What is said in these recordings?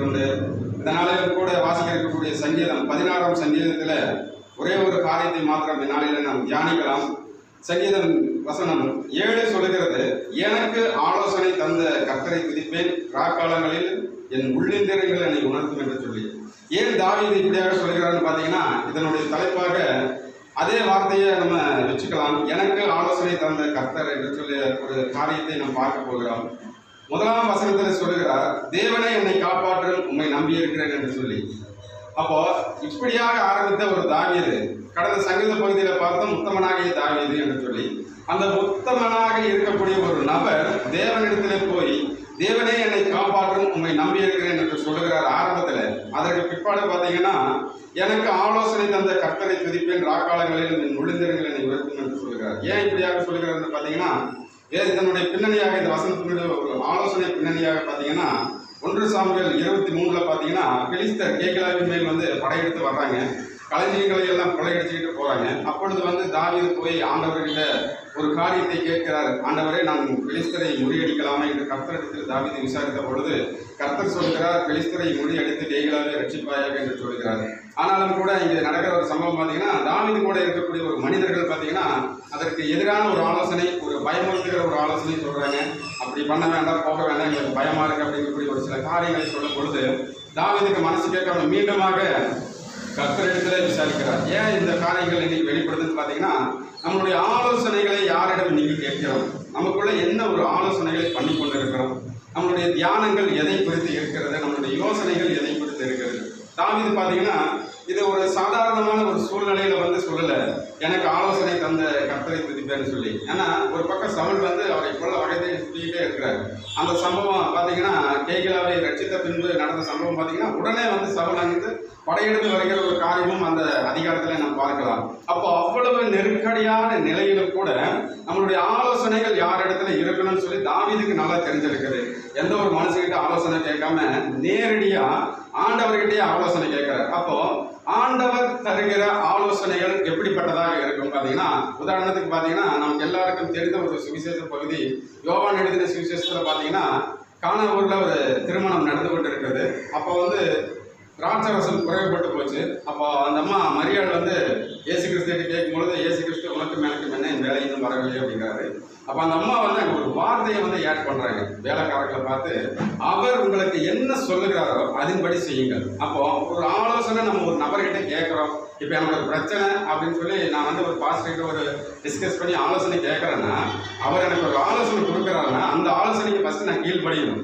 கொண்டு இந்த கூட வாசிக்க இருக்கக்கூடிய சங்கீதம் பதினாறாம் சங்கீதத்தில் ஒரே ஒரு காரியத்தை மாத்திரம் இந்நாளில் நாம் தியானிக்கலாம். சங்கீதம் வசனம் ஏழு சொல்லுகிறது எனக்கு ஆலோசனை தந்த கர்த்தரை துதிப்பேன் ராக்காலங்களில் என் உள்ளிந்திரங்கள் என்னை உணர்த்தும் என்று சொல்லி. ஏன் தாவீது இப்படியாக சொல்கிறான்னு பார்த்தீங்கன்னா இதனுடைய தலைப்பாக அதே வார்த்தையை நம்ம வச்சுக்கலாம். எனக்கு ஆலோசனை தந்த கர்த்தர் என்று சொல்லி ஒரு காரியத்தை நாம் பார்க்க போகிறோம். முதலாம் வசனத்தில் சொல்லுகிறார் தேவனை என்னை காப்பாற்றும் உம்மை நம்பி இருக்கிறேன் என்று சொல்லி. அப்போ இப்படியாக ஆரம்பித்த ஒரு தாவியது கடந்த சங்கீத பகுதியில் பார்த்தோம் உத்தமனாகிய தாவியது என்று சொல்லி அந்த உத்தமனாக இருக்கக்கூடிய ஒரு நபர் தேவனிடத்தில் போய் தேவனே என்னை காப்பாற்றும் உம்மை நம்பி இருக்கிறேன் என்று சொல்லுகிறார் ஆரம்பத்தில். அதற்கு பிற்பாடு பார்த்தீங்கன்னா எனக்கு ஆலோசனை தந்த கர்த்தனை துதிப்பேன் ராக்காலங்களில் என் முழுந்திரங்களை என்னை உயர்த்தும் என்று சொல்லுகிறார். ஏன் இப்படியாக சொல்லுகிறார் பார்த்தீங்கன்னா இதனுடைய பின்னணியாக இந்த வசனத்தினுடைய ஒரு ஆலோசனை பின்னணியாக பார்த்தீங்கன்னா ஒன்று சாமிகள் இருபத்தி மூணுல பார்த்தீங்கன்னா பிலிஸ்தர் கேக்கலாவின் மேல் வந்து படையெடுத்து வர்றாங்க. கலைஞர்களை எல்லாம் கொள்ளையடிச்சுக்கிட்டு போறாங்க. அப்பொழுது வந்து தாவீது போய் ஆண்டவர்கிட்ட ஒரு காரியத்தை கேட்கிறார். ஆண்டவரே நான் பிலிஸ்தரை முறியடிக்கலாமா என்று கர்த்தரிடத்தில் தாவீது விசாரித்த பொழுது கர்த்தர் சொல்கிறார் பிலிஸ்தரை முறியடித்து கேகலாவே ரட்சிப்பாயாக என்று சொல்கிறார். ஆனாலும் கூட இங்கே நடக்கிற ஒரு சம்பவம் பார்த்தீங்கன்னா தாவீது கூட இருக்கக்கூடிய ஒரு மனிதர்கள் பார்த்தீங்கன்னா அதற்கு எதிரான ஒரு ஆலோசனை ஒரு பயமுறுத்துகிற ஒரு ஆலோசனை சொல்றாங்க. அப்படி பண்ண வேண்டாம் போக வேண்டாம் எங்களுக்கு பயமா இருக்கு அப்படிங்கக்கூடிய ஒரு சில காரியங்களை சொல்லும் பொழுது தாவீதுக்கு மனசு கேட்காம மீண்டுமாக கர்த்தரிடத்துல விசாரிக்கிறார். ஏன் இந்த காரியங்கள் இன்னைக்கு வெளிப்படுதுன்னு பார்த்தீங்கன்னா நம்மளுடைய ஆலோசனைகளை யாரிடம் நீங்கள் கேட்கிறோம் நமக்குள்ள என்ன ஒரு ஆலோசனைகளை பண்ணி கொண்டு இருக்கிறோம் நம்மளுடைய தியானங்கள் எதை குறித்து இருக்கிறது? நம்மளுடைய யோசனைகள் எதை குறித்து இருக்கிறது? தாவிது பார்த்தீங்கன்னா இது ஒரு சாதாரணமான ஒரு சூழ்நிலையில வந்து சொல்லலை. எனக்கு ஆலோசனை தந்த கர்த்தரை துதிப்பேன்னு சொல்லி. ஏன்னா ஒரு பக்கம் சவுல் வந்து அவரை போல வகையை சுற்றிக்கிட்டே இருக்கிறார். அந்த சம்பவம் பார்த்தீங்கன்னா கேகிலாவை ரட்சித்த பின்பு நடந்த சம்பவம் பார்த்தீங்கன்னா உடனே வந்து சவுல் அங்கிருந்து படையெடுத்து வருகிற ஒரு காரியமும் அந்த அதிகாரத்தில் நம்ம பார்க்கலாம். அப்போ அவ்வளவு நெருக்கடியான நிலையிலும் கூட நம்மளுடைய ஆலோசனைகள் யார் இடத்துல இருக்கணும்னு சொல்லி தாவிதுக்கு நல்லா தெரிஞ்சிருக்குது. எந்த ஒரு மனுஷங்கிட்ட ஆலோசனை கேட்காம நேரடியாக ஆண்டவர்கிட்டயே ஆலோசனை கேட்கிறார். அப்போ ஆண்ட வருகிற ஆலோசனைகள் எப்படிப்பட்டதாக இருக்கும் பார்த்தீங்கன்னா உதாரணத்துக்கு பார்த்தீங்கன்னா நமக்கு எல்லாருக்கும் தெரிந்த ஒரு சுவிசேஷ பகுதி யோவான் எழுதின சுவிசேஷத்தில் பார்த்தீங்கன்னா கானாவூரில் ஒரு திருமணம் நடந்து கொண்டு இருக்கிறது அப்போ வந்து திராட்சரசம் குறைவுபட்டு போச்சு. அப்போ அந்த அம்மா மரியாள் வந்து இயேசு கிறிஸ்துட்டு கேட்கும்பொழுது ஏசு கிறிஸ்து உனக்கு மேலக்கு என்ன? என் வேலை இன்னும் வரவில்லை அப்படிங்கிறாரு. அப்போ அந்த அம்மா வந்து அங்கே ஒரு வார்த்தையை வந்து ஆட் பண்ணுறாங்க வேலைக்காரர்களை பார்த்து அவர் உங்களுக்கு என்ன சொல்லுகிறாரோ அதன்படி செய்யுங்கள். அப்போ ஒரு ஆலோசனை நம்ம ஒரு நபர்கிட்ட கேட்குறோம். இப்போ எனக்கு ஒரு பிரச்சனை அப்படின்னு சொல்லி நான் வந்து ஒரு பாஸ்டர்கிட்ட ஒரு டிஸ்கஸ் பண்ணி ஆலோசனை கேட்குறேன்னா அவர் எனக்கு ஒரு ஆலோசனை கொடுக்குறாருன்னா அந்த ஆலோசனைக்கு ஃபஸ்ட்டு நான் கீழ்படியணும்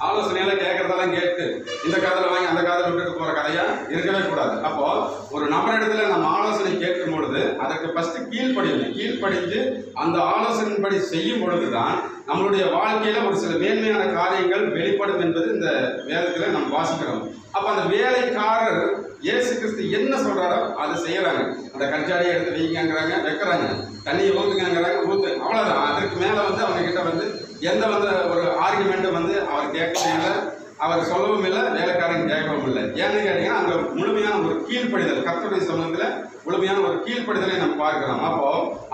ஆலோசனையெல்லாம் கேட்கறதெல்லாம் கேட்டு இந்த காதில் வாங்கி அந்த காதில் விட்டுட்டு போற கதையா இருக்கவே கூடாது. அப்போ ஒரு நபரிடத்துல நம்ம ஆலோசனை கேட்கும் பொழுது அதற்கு ஃபர்ஸ்ட் கீழ்ப்படியணும் கீழ்ப்படிஞ்சு அந்த ஆலோசனைப்படி செய்யும் பொழுதுதான் நம்மளுடைய வாழ்க்கையில ஒரு சில மேன்மையான காரியங்கள் வெளிப்படும் என்பது இந்த வேதத்துல நம்ம வாசிக்கிறோம். அப்ப அந்த வேலைக்காரர் இயேசு கிறிஸ்து என்ன சொல்றாரோ அதை செய்யறாங்க. அந்த கஞ்சாடியை எடுத்து வைங்கிறாங்க வைக்கிறாங்க. தண்ணியை ஊத்துங்கிறாங்க ஊத்து. அவ்வளவுதான். அதுக்கு மேல வந்து அவங்க கிட்ட வந்து எந்த வந்து ஒரு ஆர்குமெண்ட்டும் வந்து அவர் கேட்கவும் இல்லை அவர் சொல்லவும் இல்லை வேலைக்காரன் கேட்கவும் இல்லை. ஏன்னு கேட்டீங்கன்னா அங்கே முழுமையான ஒரு கீழ்ப்படிதல் கத்தருடைய சமூகத்தில் முழுமையான ஒரு கீழ்ப்படிதலை நம்ம பார்க்கலாம் அப்போ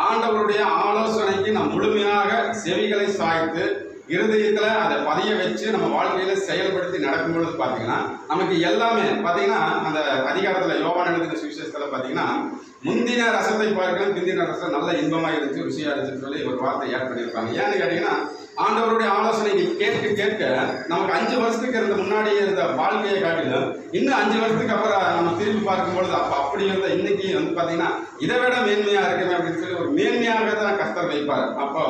ஆண்டவருடைய ஆலோசனைக்கு நாம் முழுமையாக செவிகளை சாய்த்து இருதயத்தில் அதை பதிய வச்சு நம்ம வாழ்க்கையில செயல்படுத்தி நடக்கும் பொழுது பார்த்தீங்கன்னா நமக்கு எல்லாமே பார்த்தீங்கன்னா அந்த அதிகாரத்தில் யோவான் எழுதின சுவிசேஷத்தில் பார்த்தீங்கன்னா முந்தின ரசத்தை பார்க்கலாம் பிந்தின ரசம் நல்ல இன்பமாக இருந்துச்சு ருசியாக இருந்துச்சுன்னு சொல்லி ஒரு வார்த்தை ஏற்படுத்தியிருப்பாங்க ஏன்னு கேட்டீங்கன்னா ஆண்டவருடைய ஆலோசனை கேட்க கேட்க நமக்கு அஞ்சு வருஷத்துக்கு இருந்த முன்னாடியே இருந்த வாழ்க்கையை காட்டிலும் இன்னும் அஞ்சு வருஷத்துக்கு அப்புறம் நம்ம திரும்பி பார்க்கும்பொழுது அப்போ அப்படி இருந்த இன்னைக்கு வந்து பார்த்தீங்கன்னா இதை விட மேன்மையா இருக்குமே அப்படின்னு சொல்லி ஒரு மேன்மையாக தான் கர்த்தர் வைப்பார். அப்போ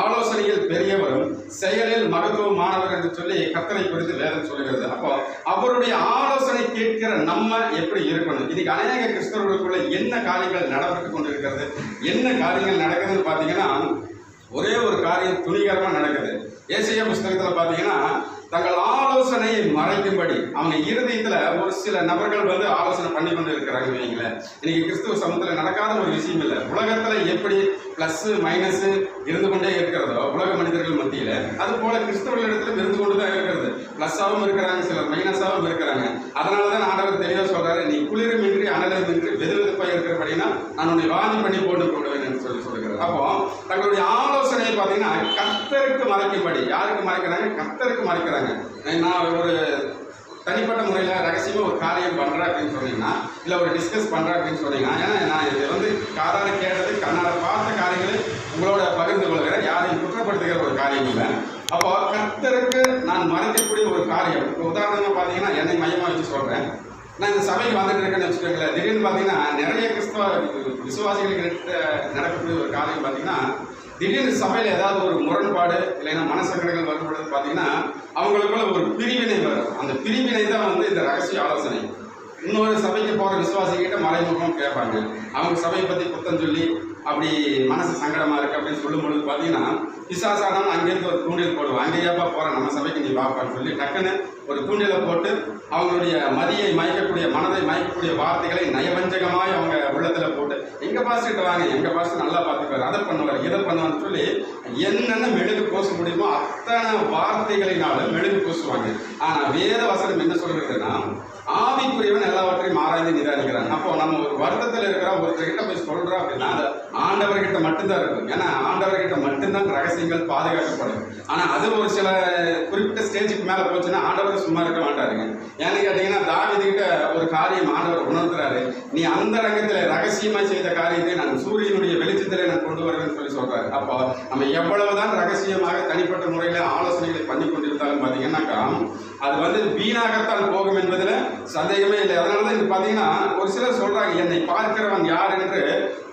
ஆலோசனையில் பெரியவரும் செயலில் மகத்துவமானவர் என்று சொல்லி கர்த்தரை குறித்து வேதம் சொல்கிறது. அப்போ அவருடைய ஆலோசனை கேட்கிற நம்ம எப்படி இருக்கணும்? இன்னைக்கு அநேக கிறிஸ்தவர்களுக்குள்ள என்ன காரியங்கள் நடைபெற்று கொண்டிருக்கிறது? என்ன காரியங்கள் நடக்குதுன்னு பார்த்தீங்கன்னா ஒரே ஒரு காரியம் துணிகரமாக நடக்குது. ஏசிய புஸ்தகத்தில் பார்த்தீங்கன்னா தங்கள் ஆலோசனையை மறைக்கும்படி அவங்க இருதயத்துல ஒரு சில நபர்கள் வந்து ஆலோசனை பண்ணி கொண்டு இருக்கிறாங்க வைங்களேன். இன்னைக்கு கிறிஸ்துவ சமூகத்தில் நடக்காத ஒரு விஷயம் இல்லை. உலகத்துல எப்படி பிளஸ் மைனஸ் இருந்து கொண்டே இருக்கிறதோ உலக மனிதர்கள் மத்தியில அது போல இடத்துல இருந்து கொண்டு தான் இருக்கிறது. பிளஸ்ஸாகவும் இருக்கிறாங்க சிலர் மைனஸாகவும் இருக்கிறாங்க. அதனால தான் ஆண்டவர் தெளிவாக சொல்றாரு நீ குளிருமின்றி அனலமின்றி வெது வெதுப்பாக இருக்கிறபடினா நான் உன்னை வாதி பண்ணி போட்டு போடுவேன் அப்போ தங்களுடைய ஆலோசனையை பார்த்தீங்கன்னா கத்தருக்கு மறைக்கும்படி. யாருக்கு மறைக்கிறாங்க? கர்த்தருக்கு மறைக்கிறாங்க. நான் ஒரு தனிப்பட்ட முறையில் ரகசியமாக ஒரு காரியம் பண்ணுறேன் அப்படின்னு சொன்னீங்கன்னா இல்லை ஒரு டிஸ்கஸ் பண்ணுறேன் அப்படின்னு சொன்னீங்கன்னா ஏன்னா நான் இது வந்து காதால் கேட்டது கண்ணால் பார்த்த காரியங்களை உங்களோட பகிர்ந்து கொள்கிறேன். யாரையும் குற்றப்படுத்துகிற ஒரு காரியம் இல்லை. அப்போ கத்தருக்கு நான் மறைக்கக்கூடிய ஒரு காரியம் இப்போ உதாரணமாக பார்த்தீங்கன்னா என்னை மையமாக வச்சு சொல்கிறேன் நான் இந்த சபைக்கு வந்துட்டு இருக்கேன்னு வச்சுக்கோங்களேன். திடீர்னு பார்த்தீங்கன்னா நிறைய கிறிஸ்தவ விசுவாசிகளுக்கு நடக்கக்கூடிய ஒரு காரியம் பார்த்தீங்கன்னா திடீர்னு சபையில் ஏதாவது ஒரு முரண்பாடு இல்லைன்னா மனசங்கடங்கள் வரும்பொழுது பார்த்தீங்கன்னா அவங்களுக்குள்ள ஒரு பிரிவினை வரும். அந்த பிரிவினை தான் வந்து இந்த ரகசிய ஆலோசனை. இன்னொரு சபைக்கு போகிற விசுவாசிகிட்ட மறைமுகம் கேட்பாங்க. அவங்க சபையை பற்றி குத்தம் சொல்லி அப்படி மனசு சங்கடமாக இருக்குது அப்படின்னு சொல்லும் பொழுது பார்த்தீங்கன்னா பிசாசானவன் அங்கேருந்து ஒரு தூண்டில் போடுவோம் அங்கேயாப்பா போகிறேன் நம்ம சபைக்கு நீ வாப்பான்னு சொல்லி டக்குன்னு ஒரு தூண்டிலை போட்டு அவங்களுடைய மதியை மயக்கக்கூடிய மனதை மயக்கக்கூடிய வார்த்தைகளை நயவஞ்சகமாய் அவங்க உள்ளத்தில் போட்டு எங்க பாஸ்கிட்ட வாங்க எங்க பாஸ்டர் நல்லா பார்த்துப்பாரு. அதை பண்ணுவார் இதை பண்ணுவான்னு சொல்லி என்னென்ன மெழுகு பூச முடியுமோ அத்தனை வார்த்தைகளினாலும் மெழுகு பூசுவாங்க ஆனா வேத வசனம் என்ன சொல்றதுன்னா ஆவிக்குரியவன் எல்லாவற்றையும் ஆராய்ந்து நிதானிக்கிறான் அப்போ நம்ம ஒரு வருத்தத்தில் இருக்கிற ஒருத்தர்கிட்ட போய் சொல்றோம் அப்படின்னா அது ஆண்டவர்கிட்ட மட்டும்தான் இருக்கும். ஏன்னா ஆண்டவர்கிட்ட மட்டும்தான் ரகசியங்கள் பாதுகாக்கப்படும். ஆனா அது ஒரு சில குறிப்பிட்ட ஸ்டேஜுக்கு மேல போச்சுன்னா ஆண்டவர் சும்மா இருக்க மாட்டாருங்க. ஏன்னா காரியம் ஆண்டவர் உணர்த்துறாரு. நீ அந்த ரங்கத்துல ரகசியமா செய்த காரியத்தை நான் சூரியனுடைய வெளிச்சத்திலே நான் கொண்டு வருவேன்னு சொல்லி சொல்றாரு. அப்போ நம்ம எவ்வளவுதான் ரகசியமாக தனிப்பட்ட முறையில ஆலோசனைகளை பண்ணி கொண்டிருந்தாலும் பாத்தீங்கன்னாக்கா அது வந்து வீணாகத்தான் போகும் என்பதில் சந்தேகமே இல்லை. அதனால தான் இது பார்த்தீங்கன்னா ஒரு சிலர் சொல்றாங்க என்னை பார்க்கிறவன் யார்? என்று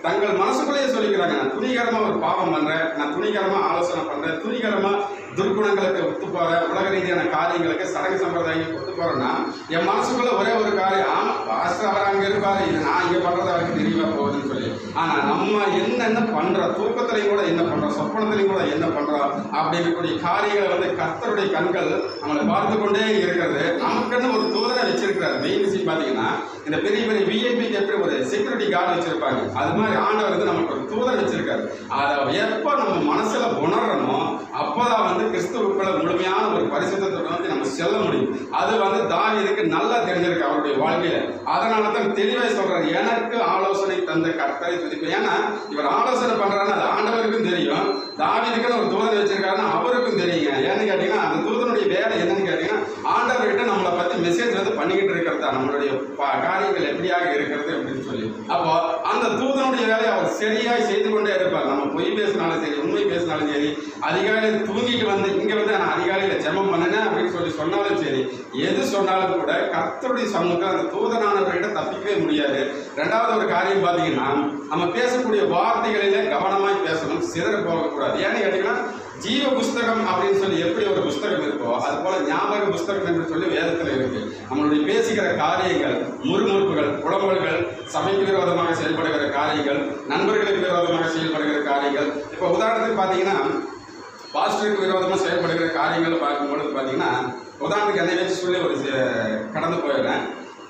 தங்கள் மனசுக்குள்ளேயே சொல்லிக்கிறாங்க நான் துணிகரமா ஒரு பாவம் பண்றேன் நான் துணிகரமா ஆலோசனை பண்றேன் துணிகரமா துர்க்குணங்களுக்கு ஒத்து போற உலக ரீதியான காரியங்களுக்கு சடங்கு சம்பிரதாயங்களுக்கு ஒத்து போறேன்னா என் மனசுக்குள்ள ஒரே ஒரு காரியம் ஆமா பாஸ்டர் அவர் அங்க இருப்பாரு இது நான் இங்க பண்றது அவருக்கு தெரியல போகுதுன்னு சொல்லி. ஆனா நம்ம என்னென்ன பண்றோம் தூக்கத்திலையும் கூட என்ன பண்றோம் சொப்பனத்திலையும் கூட என்ன பண்றோம் அப்படிங்கக்கூடிய காரியங்களை வந்து கர்த்தருடைய கண்கள் நம்மளை பார்த்து கொண்டே இருக்கிறது. நமக்குன்னு ஒரு தூதரை வச்சிருக்கிறார். மெயின் விஷயம் பாத்தீங்கன்னா இந்த பெரிய பெரிய விஐபிக்கு எப்படி ஒரு செக்யூரிட்டி கார்டு வச்சிருப்பாங்க. அது மாதிரி ஆண்டவர் வந்து நமக்கு ஒரு தூதர் வச்சிருக்காரு. அதை எப்போ நம்ம மனசுல உணர்றோமோ அப்போதான் வந்து கிறிஸ்துவுக்குள்ள முழுமையான ஒரு பரிசுத்தத்தை வந்து நம்ம செல்ல முடியும். அது வந்து தாவியதுக்கு நல்லா தெரிஞ்சிருக்கு அவருடைய வாழ்க்கையில. அதனால தான் தெளிவாக சொல்றாரு எனக்கு ஆலோசனை தந்த கர்த்தரை துதிப்பேன். ஏன்னா இவர் ஆலோசனை பண்றாருன்னு அது ஆண்டவருக்கும் தெரியும். தாவியதுக்குன்னு ஒரு தூதன் வச்சிருக்காருன்னா அவருக்கும் தெரியுங்க. ஏன்னு கேட்டீங்கன்னா அந்த தூதனுடைய வேலை என்னன்னு கேட்டீங்கன்னா ஆண்டவர்கிட்ட நம்மளை பத்தி மெசேஜ் வந்து பண்ணிக்கிட்டு இருக்கிறதா? நம்மளுடைய காரியங்கள் எப்படியாக இருக்கிறது அப்படின்னு சொல்லி. அப்போ அந்த தூதனுடைய வேலையை அவர் சரியாய் செய்து கொண்டே இருப்பார். நம்ம பொய் பேசினாலும் சரி உண்மை பேசினாலும் சரி அதிகாலையில் தூங்கிட்டு வந்து இங்க வந்து நான் அதிகாலையில ஜெபம் பண்ணினேன் அப்படின்னு சொல்லி சொன்னாலும் சரி எது சொன்னாலும் கூட கர்த்தருடைய சமூகத்தில் அந்த தூதனானவர்கிட்ட தப்பிக்கவே முடியாது. ரெண்டாவது ஒரு காரியம் பார்த்தீங்கன்னா நம்ம பேசக்கூடிய வார்த்தைகளிலே கவனமாய் பேசணும் சிதற போகக்கூடாது. ஏன்னு கேட்டீங்கன்னா ஜீவ புஸ்தகம் அப்படின்னு சொல்லி எப்படி ஒரு புஸ்தகம் இருக்கோ அது போல ஞாபக புஸ்தகம் என்று சொல்லி வேதத்தில் இருக்கு. நம்மளுடைய பேசுகிற காரியங்கள் முறுமுறுப்புகள் புலம்பல்கள் சபைக்கு விரோதமாக செயல்படுகிற காரியங்கள் நண்பர்களுக்கு விரோதமாக செயல்படுகிற காரியங்கள். இப்போ உதாரணத்துக்கு பார்த்தீங்கன்னா பாஸ்டருக்கு விரோதமாக செயல்படுகிற காரியங்கள் பார்க்கும்பொழுது பார்த்தீங்கன்னா உதாரணத்துக்கு என்னை வச்சு சொல்லி ஒரு கடந்து போயிடுறேன்.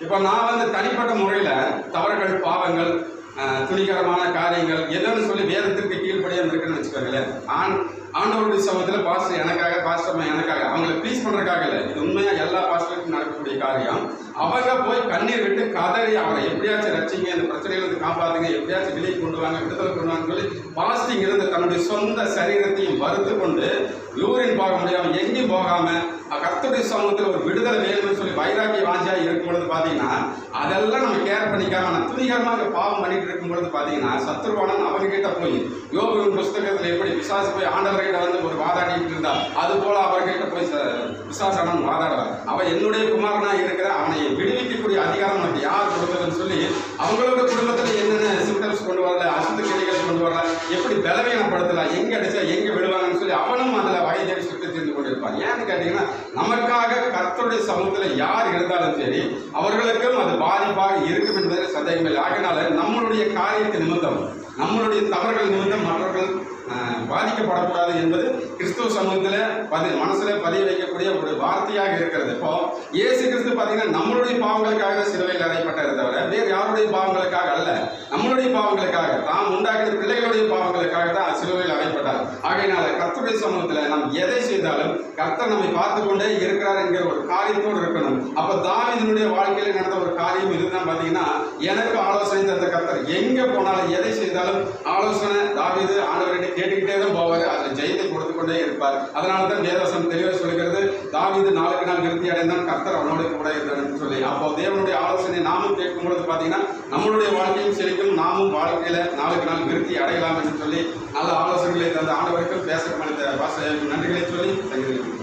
இப்போ நான் வந்து தனிப்பட்ட முறையில் தவறுகள் பாவங்கள் துணிகரமான காரியங்கள் எதுன்னு சொல்லி வேதத்திற்கு கீழ்படியாக இருக்குன்னு வச்சுக்கோங்களேன். ஆண் ஆண்டவருடைய சமூகத்தில் பாஸ்டர் எனக்காக பாஸ்டர் எனக்காக அவங்கள ப்ளீஸ் பண்ணுறதுக்காக இல்லை. இது உண்மையாக எல்லா பாஸ்டருக்கும் நடக்கக்கூடிய காரியம். அவங்க போய் கண்ணீர் விட்டு கதறி அவரை எப்படியாச்சும் ரச்சிங்க இந்த பிரச்சனைகளை காப்பாத்துங்க எப்படியாச்சும் வெளியே கொண்டு வாங்க விடுதலை கொண்டு வாங்க சொல்லி பாஸ்டிங் இருந்த தன்னுடைய சொந்த சரீரத்தையும் வறுத்து கொண்டு யூரின் போக முடியாமல் எங்கேயும் போகாமல் கர்த்தருடைய சமூகத்தில் ஒரு விடுதலை வேணும்னு சொல்லி வைராக்கிய வாஞ்சியா இருக்கும் பொழுது பார்த்தீங்கன்னா அதெல்லாம் நம்ம கேர் பண்ணிக்காம நான் துணிகரமாக பாவம் பண்ணிட்டு இருக்கும் பொழுது பார்த்தீங்கன்னா சத்ருவானன் அவர்கிட்ட போய் யோகுவின் புஸ்தகத்தில் எப்படி விசாசி போய் ஆண்டவர்கிட்ட வந்து ஒரு வாதாடிட்டு இருந்தா அது போல அவர்கிட்ட போய் ச- விசாசானன் வாதாடுறார் அவன் என்னுடைய குமாரனா இருக்கிற அவனை விடுவிக்கக்கூடிய அதிகாரம் உனக்கு யார் கொடுத்ததுன்னு சொல்லி அவங்களோட குடும்பத்தில் என்னென்ன சிம்டம்ஸ் கொண்டு வரல அசுத்த கிளைகளை கொண்டு வரல எப்படி பலவீனப்படுத்தலாம் எங்க அடிச்சா எங்க விடுவாங்கன்னு சொல்லி அவனும் அதில் வகை தேடி இருப்பார் ஏன்னு கேட்டீங்கன்னா நமக்காக கர்த்தருடைய சமூகத்தில் யார் இருந்தாலும் சரி அவர்களுக்கும் அது பாதிப்பாக இருக்கும் என்பதில் சந்தேகமில்லை. ஆகினால நம்மளுடைய காரியத்தை நிமித்தம் நம்மளுடைய தவறுகள் நிமித்தம் மற்றவர்கள் பாதிக்கப்படக்கூடாது என்பது கிறிஸ்துவ சமூகத்தில் பதி மனசில் பதிய வைக்கக்கூடிய ஒரு வார்த்தையாக இருக்கிறது. இப்போ இயேசு கிறிஸ்து பார்த்தீங்கன்னா நம்மளுடைய பாவங்களுக்காக சிலுவையில் அறையப்பட்டதை தவிர வேறு யாருடைய பாவங்களுக்காக அல்ல. நம்மளுடைய பாவங்களுக்காக தாம் உண்டாக்கிற பிள்ளைகளுடைய பாவங்களுக்காக தான் சிலுவையில் அறையப்பட்டார். ஆகையினால கர்த்தருடைய சமூகத்தில் நாம் எதை செய்தாலும் கர்த்தர் நம்மை பார்த்து கொண்டே இருக்கிறார் என்கிற ஒரு காரியத்தோடு இருக்கணும். அப்போ தாவிதனுடைய வாழ்க்கையில் நடந்த ஒரு காரியம் இதுதான் பார்த்தீங்கன்னா எனக்கு ஆலோசனை தந்த கர்த்தர். எங்கே போனாலும் எதை செய்தாலும் ஆலோசனை தாவீது கேட்டுக்கிட்டே தான் போவார். அதில் ஜெயத்தை கொடுத்து கொண்டே இருப்பார். அதனால தான் வேதவசம் தெளிவாக சொல்கிறது தாவிது நாளுக்கு நாள் நிறுத்தி அடைந்தான் கர்த்தர் அவனோட கூட இருந்தார்னு சொல்லி. அப்போ தேவனுடைய ஆலோசனை நாமும் கேட்கும் பொழுது பார்த்தீங்கன்னா நம்மளுடைய வாழ்க்கையும் செழிக்கும் நாமும் வாழ்க்கையில் நாளுக்கு நாள் நிறுத்தி அடையலாம் என்று சொல்லி நல்ல ஆலோசனைகளை தந்த ஆண்டவருக்கும் பேச மனித பாச நன்றிகளை சொல்லி தங்கியிருக்கிறேன்